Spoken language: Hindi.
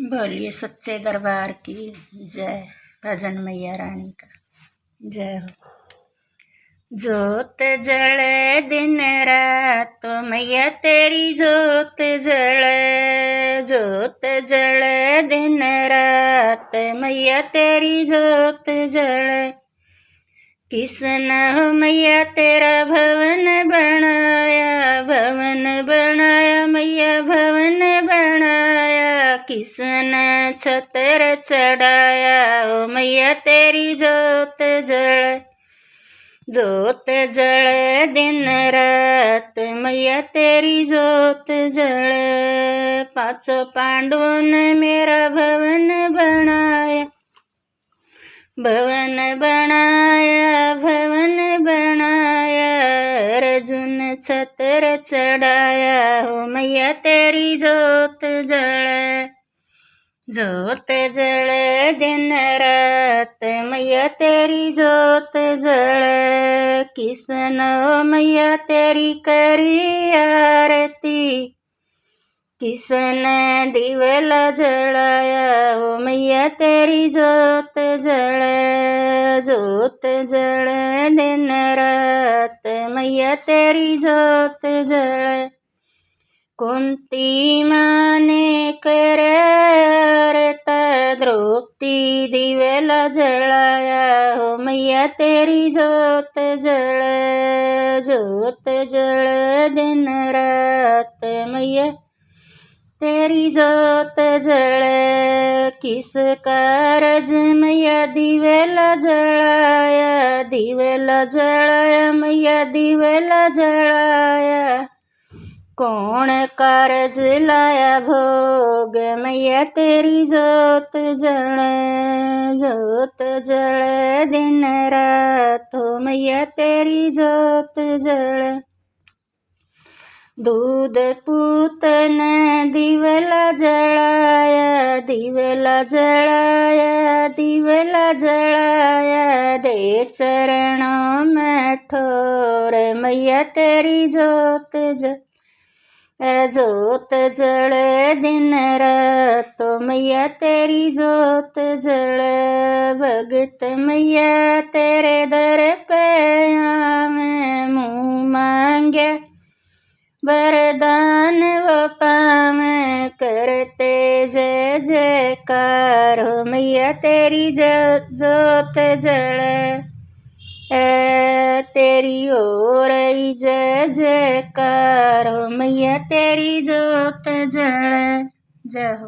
बोलिए सच्चे दरबार की जय, भजन मैया रानी का। जय हो। जोत जले दिन रात तो मैया तेरी जोत जले। जोत जले दिन रात, मैया तेरी जोत जले। किसने हो मैया तेरा भवन बनाया भवन बनाया मैया भवन किसने छतर चढ़ाया? ओ मैया तेरी जोत जल जोत जल दिन रात। मैया तेरी जोत जल पाँचों पांडवों ने मेरा भवन बनाया। भवन बनाया भवन बनाया। अर्जुन छतर चढ़ाया। हो मैया तेरी जोत जल जोत जळे दिन रात मैया तेरी जोत जल किसन मैया तेरी करी आरती. किसन दिवला जलाया ओ मैया तेरी जोत जल जोत जल दिन रात मैया तेरी जोत जल कुंती माने करे द्रौपदी दिवला जलाया हो मैया तेरी जोत जल जोत जल दिन रात, मैया तेरी जोत जल। किस कारज मैया दिवेला जलाया दिवेला जलाया मैया दिवेला जलाया। कौन कारज लाया भोग? मैया तेरी जोत जल जोत जल दिन रात। हो मैया तेरी जोत जल। दूध पूतन दिवला जलाया दिवला जलाया दिवला जलाया। दे चरणों में ठोर मैया तेरी जोत ज जोत जल दिन रात तो मैया तेरी जोत जल भगत, मैया तेरे दर पे में मुँह मांगे वरदान वो पाम करते जय जयकार मैया तेरी जोत जल तेरी ओर जय जयकार हो मैया तेरी जोत जल जय हो।